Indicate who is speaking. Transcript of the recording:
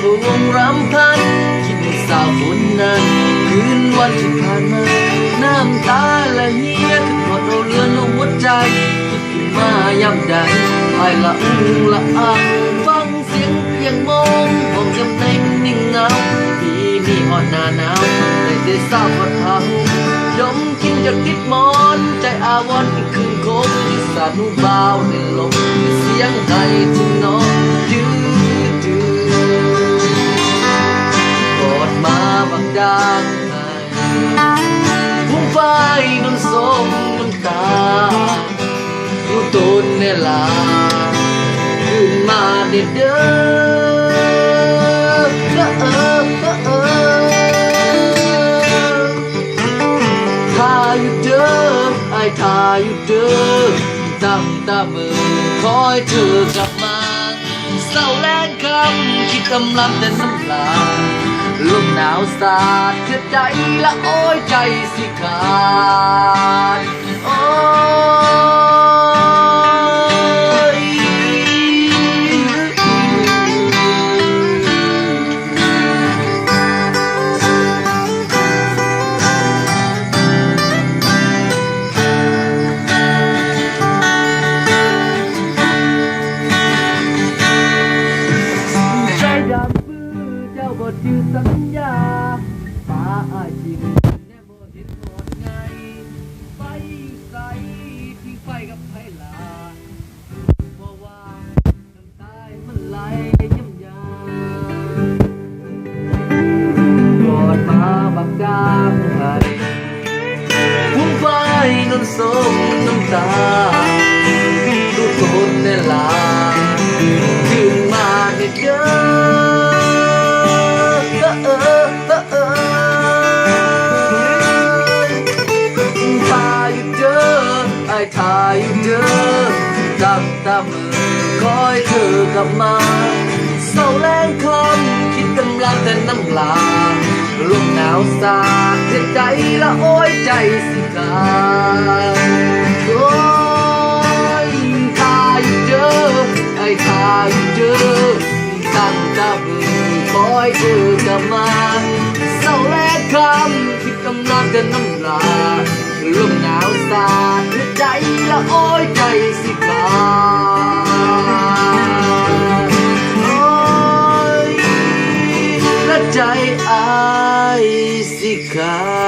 Speaker 1: พะวงรำพันคิดสาวฝนนั้นคืนวันที่ผ่านมา น้ำตาละเฮียขึ้นหอดเอาเรือนลงหัวใจคิดขึ้นมายามใดไอละอึ้งละอังฟังเสียงเพียงมองมองจำในนิ่งเงาปีนี้หอดหน้าหนาวได้ได้ทราบว่าเขายมกินจากติดหมอนใจอาวรณ์อีกคืนคงที่สานุบาวในลมเสียงไห้ที่น้อนยื ดยืดกอดมาบางดางไห้พุ่งไฟนนสมน้ำตารู้ตนเนลาขึ้นมาเด็ดเด้อู่เด้อไอ้ทาอยู่เด้อตั้งตามือคอยเธอกลับมา เศร้าแรงคำคิดกำลังแต่น้ำลายลมหนาวสาดเธอใจละโอ้ยใจสิขาด เจ้าบ่จือสัญญาป้าอายจริงแน่บ่เห็นหอดไงไฟใสทิ้งไฟกับไผลาบ่ว่าน้ำตายมันไหลย่ำยากอดมาบักดามให้พุ่งไฟนนสมน้ำตา ตั้งตามือคอยเธอกลับมาเศร้าแรงคำคิดกำลังแต่น้ำลาลมหนาวสาดเจ็บใจละโอ้ยใจสิขาดโอ้ยตายอยู่เด้อไอ้ทายเจอตั้งตาเบือคอยเธอกลับมาเศร้าแลกคำคิดกำลังจะน้ำลาลมหนาวสาดเธอใจละโอ้ยใจสิขา แ